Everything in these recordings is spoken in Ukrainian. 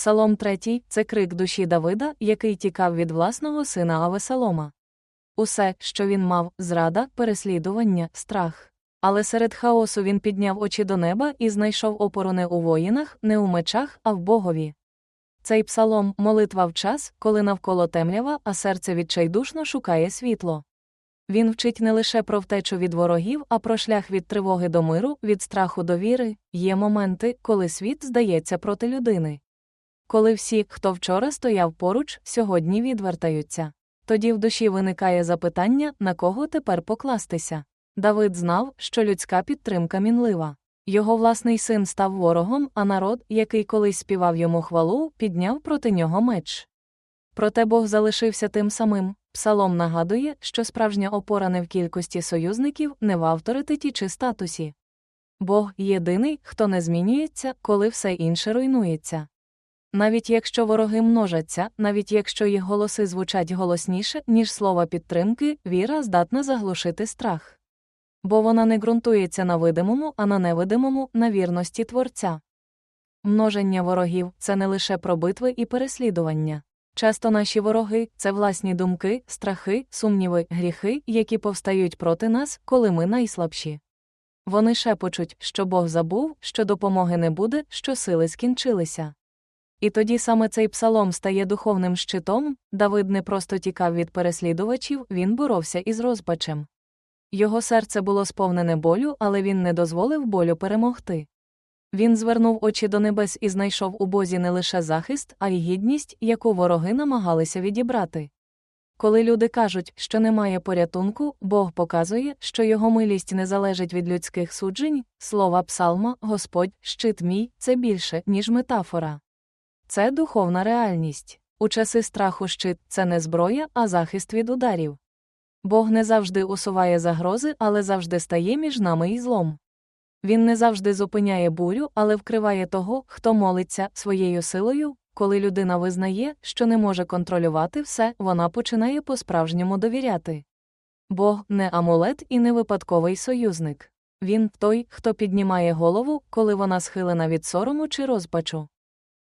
Псалом 3 – це крик душі Давида, який тікав від власного сина Авесалома. Усе, що він мав, зрада, переслідування, страх. Але серед хаосу він підняв очі до неба і знайшов опору не у воїнах, не у мечах, а в Богові. Цей псалом молитва в час, коли навколо темрява, а серце відчайдушно шукає світло. Він вчить не лише про втечу від ворогів, а про шлях від тривоги до миру, від страху до віри. Є моменти, коли світ здається проти людини. Коли всі, хто вчора стояв поруч, сьогодні відвертаються. Тоді в душі виникає запитання, на кого тепер покластися. Давид знав, що людська підтримка мінлива. Його власний син став ворогом, а народ, який колись співав йому хвалу, підняв проти нього меч. Проте Бог залишився тим самим. Псалом нагадує, що справжня опора не в кількості союзників, не в авторитеті чи статусі. Бог єдиний, хто не змінюється, коли все інше руйнується. Навіть якщо вороги множаться, навіть якщо їх голоси звучать голосніше, ніж слова підтримки, віра здатна заглушити страх. Бо вона не ґрунтується на видимому, а на невидимому, на вірності творця. Множення ворогів це не лише про битви і переслідування. Часто наші вороги це власні думки, страхи, сумніви, гріхи, які повстають проти нас, коли ми найслабші. Вони шепочуть, що Бог забув, що допомоги не буде, що сили скінчилися. І тоді саме цей псалом стає духовним щитом, Давид не просто тікав від переслідувачів, він боровся із розпачем. Його серце було сповнене болю, але він не дозволив болю перемогти. Він звернув очі до небес і знайшов у Бозі не лише захист, а й гідність, яку вороги намагалися відібрати. Коли люди кажуть, що немає порятунку, Бог показує, що його милість не залежить від людських суджень, слова псалма, Господь, щит мій це більше, ніж метафора. Це духовна реальність. У часи страху щит це не зброя, а захист від ударів. Бог не завжди усуває загрози, але завжди стає між нами і злом. Він не завжди зупиняє бурю, але вкриває того, хто молиться своєю силою. Коли людина визнає, що не може контролювати все, вона починає по-справжньому довіряти. Бог не амулет і не випадковий союзник. Він той, хто піднімає голову, коли вона схилена від сорому чи розпачу.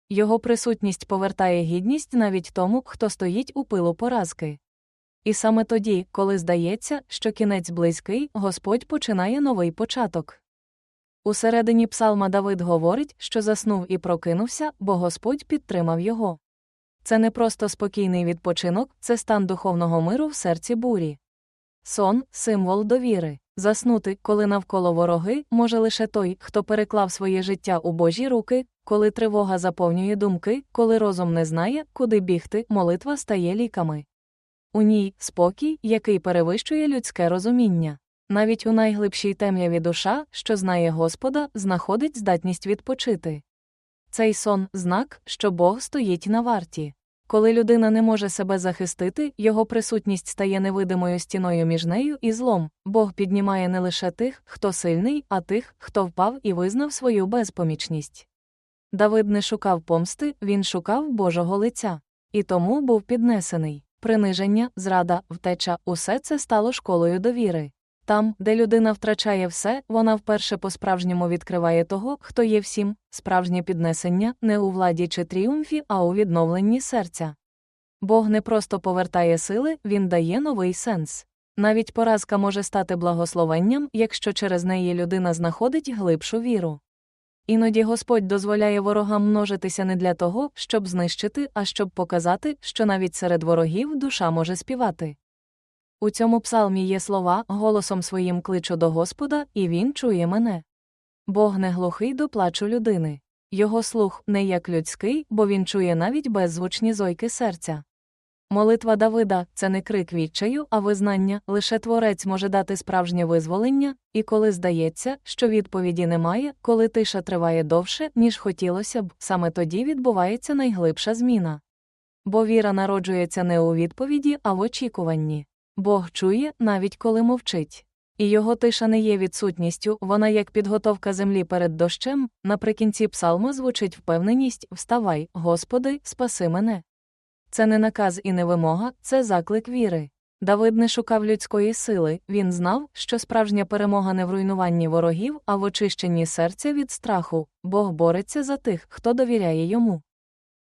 Його присутність повертає гідність навіть тому, хто стоїть у пилу поразки. І саме тоді, коли здається, що кінець близький, Господь починає новий початок. Усередині псалма Давид говорить, що заснув і прокинувся, бо Господь підтримав його. Це не просто спокійний відпочинок, це стан духовного миру в серці бурі. Сон символ довіри. Заснути, коли навколо вороги, може лише той, хто переклав своє життя у Божі руки, коли тривога заповнює думки, коли розум не знає, куди бігти, молитва стає ліками. У ній спокій, який перевищує людське розуміння. Навіть у найглибшій темряві душа, що знає Господа, знаходить здатність відпочити. Цей сон знак, що Бог стоїть на варті. Коли людина не може себе захистити, його присутність стає невидимою стіною між нею і злом. Бог піднімає не лише тих, хто сильний, а тих, хто впав і визнав свою безпомічність. Давид не шукав помсти, він шукав Божого лиця. І тому був піднесений. Приниження, зрада, втеча усе це стало школою довіри. Там, де людина втрачає все, вона вперше по-справжньому відкриває того, хто є всім, справжнє піднесення не у владі чи тріумфі, а у відновленні серця. Бог не просто повертає сили, він дає новий сенс. Навіть поразка може стати благословенням, якщо через неї людина знаходить глибшу віру. Іноді Господь дозволяє ворогам множитися не для того, щоб знищити, а щоб показати, що навіть серед ворогів душа може співати. У цьому псалмі є слова голосом своїм кличу до Господа, і Він чує мене. Бог не глухий до плачу людини. Його слух не як людський, бо він чує навіть беззвучні зойки серця. Молитва Давида це не крик відчаю, а визнання, лише творець може дати справжнє визволення, і коли здається, що відповіді немає, коли тиша триває довше, ніж хотілося б, саме тоді відбувається найглибша зміна. Бо віра народжується не у відповіді, а в очікуванні. Бог чує, навіть коли мовчить. І його тиша не є відсутністю, вона як підготовка землі перед дощем, наприкінці псалма звучить впевненість Вставай, Господи, спаси мене. Це не наказ і не вимога, це заклик віри. Давид не шукав людської сили, він знав, що справжня перемога не в руйнуванні ворогів, а в очищенні серця від страху, Бог бореться за тих, хто довіряє йому.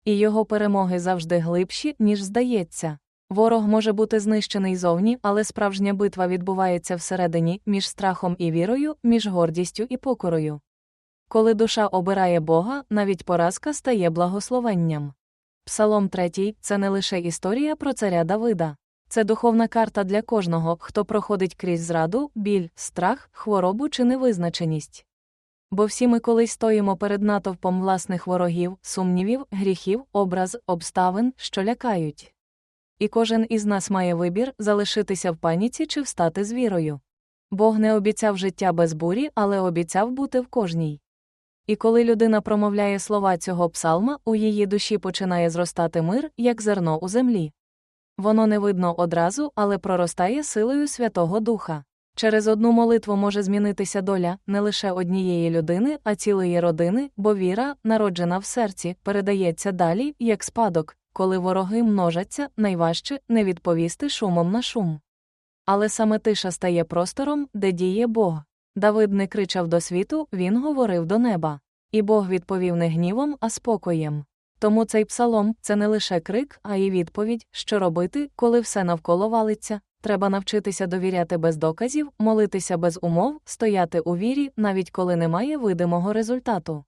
І його перемоги завжди глибші, ніж здається. Ворог може бути знищений зовні, але справжня битва відбувається всередині, між страхом і вірою, між гордістю і покорою. Коли душа обирає Бога, навіть поразка стає благословенням. Псалом 3 – це не лише історія про царя Давида. Це духовна карта для кожного, хто проходить крізь зраду, біль, страх, хворобу чи невизначеність. Бо всі ми колись стоїмо перед натовпом власних ворогів, сумнівів, гріхів, образ, обставин, що лякають. І кожен із нас має вибір залишитися в паніці чи встати з вірою. Бог не обіцяв життя без бурі, але обіцяв бути в кожній. І коли людина промовляє слова цього псалма, у її душі починає зростати мир, як зерно у землі. Воно не видно одразу, але проростає силою Святого Духа. Через одну молитву може змінитися доля не лише однієї людини, а цілої родини, бо віра, народжена в серці, передається далі, як спадок, коли вороги множаться, найважче не відповісти шумом на шум. Але саме тиша стає простором, де діє Бог. Давид не кричав до світу, він говорив до неба. І Бог відповів не гнівом, а спокоєм. Тому цей псалом це не лише крик, а й відповідь, що робити, коли все навколо валиться. Треба навчитися довіряти без доказів, молитися без умов, стояти у вірі, навіть коли немає видимого результату.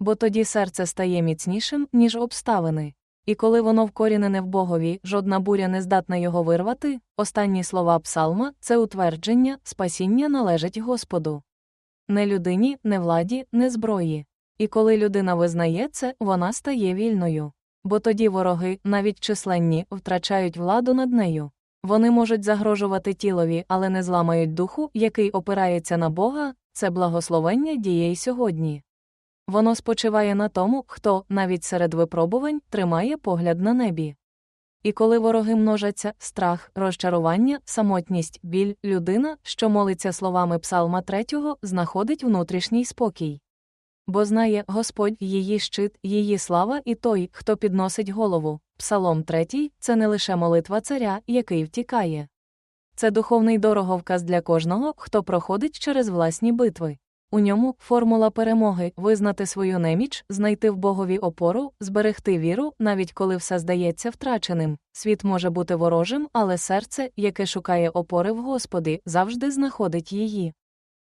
Бо тоді серце стає міцнішим, ніж обставини. І коли воно вкорінене в Богові, жодна буря не здатна його вирвати, останні слова псалма це утвердження, спасіння належить Господу. Не людині, не владі, не зброї. І коли людина визнає це, вона стає вільною. Бо тоді вороги, навіть численні, втрачають владу над нею. Вони можуть загрожувати тілові, але не зламають духу, який опирається на Бога, це благословення діє й сьогодні. Воно спочиває на тому, хто, навіть серед випробувань, тримає погляд на небі. І коли вороги множаться, страх, розчарування, самотність, біль, людина, що молиться словами Псалма 3, знаходить внутрішній спокій. Бо знає Господь її щит, її слава і той, хто підносить голову. Псалом 3 – це не лише молитва царя, який втікає. Це духовний дороговказ для кожного, хто проходить через власні битви. У ньому формула перемоги визнати свою неміч, знайти в Богові опору, зберегти віру, навіть коли все здається втраченим. Світ може бути ворожим, але серце, яке шукає опори в Господі, завжди знаходить її.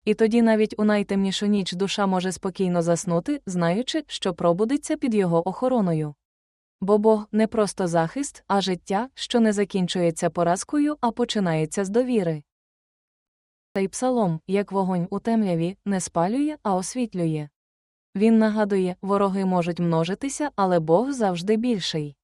І тоді навіть у найтемнішу ніч душа може спокійно заснути, знаючи, що пробудеться під його охороною. Бо Бог не просто захист, а життя, що не закінчується поразкою, а починається з довіри. Цей псалом, як вогонь у темряві, не спалює, а освітлює. Він нагадує, вороги можуть множитися, але Бог завжди більший.